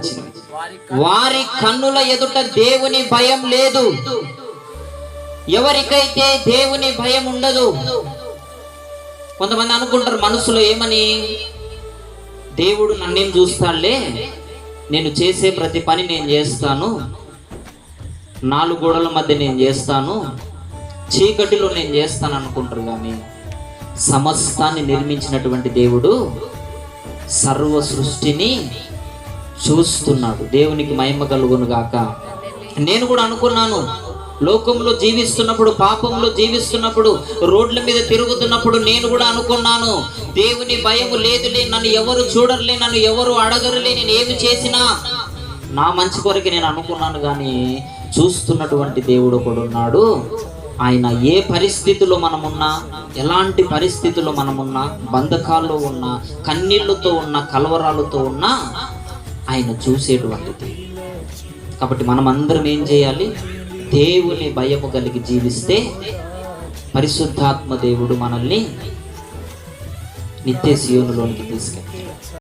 వచ్చింది. వారి కన్నుల ఎదుట దేవుని భయం లేదు. ఎవరికైతే దేవుని భయం ఉండదు కొంతమంది అనుకుంటారు మనసులో ఏమని? దేవుడు నన్నేం చూస్తాడులే? నేను చేసే ప్రతి పని నేను చేస్తాను. నాలుగు గోడల మధ్య నేను చేస్తాను. చీకటిలో నేను చేస్తాను అనుకుంటారు కానీ సమస్తాన్ని నిర్మించినటువంటి దేవుడు సర్వ సృష్టిని చూస్తున్నాడు. దేవునికి మహిమ కలుగును గాక. నేను కూడా అనుకున్నాను లోకంలో జీవిస్తున్నప్పుడు పాపంలో జీవిస్తున్నప్పుడు రోడ్ల మీద తిరుగుతున్నప్పుడు నేను కూడా అనుకున్నాను దేవుని భయం లేదులే నన్ను ఎవరు చూడరులే నన్ను ఎవరు అడగరులే నేను ఏమి చేసినా? నా మంచి కొరకు నేను అనుకున్నాను కానీ చూస్తున్నటువంటి దేవుడు ఒకడు ఉన్నాడు. ఆయన ఏ పరిస్థితిలో మనమున్నా ఎలాంటి పరిస్థితుల్లో మనమున్నా బంధకాల్లో ఉన్నా కన్నీళ్ళతో ఉన్న కలవరాలతో ఉన్నా ఆయన చూసేటువంటిది. కాబట్టి మనం అందరం ఏం చేయాలి? దేవుని భయము కలిగి జీవిస్తే పరిశుద్ధాత్మ దేవుడు మనల్ని నిత్య శియోనులోనికి తీసుకెళ్తాడు.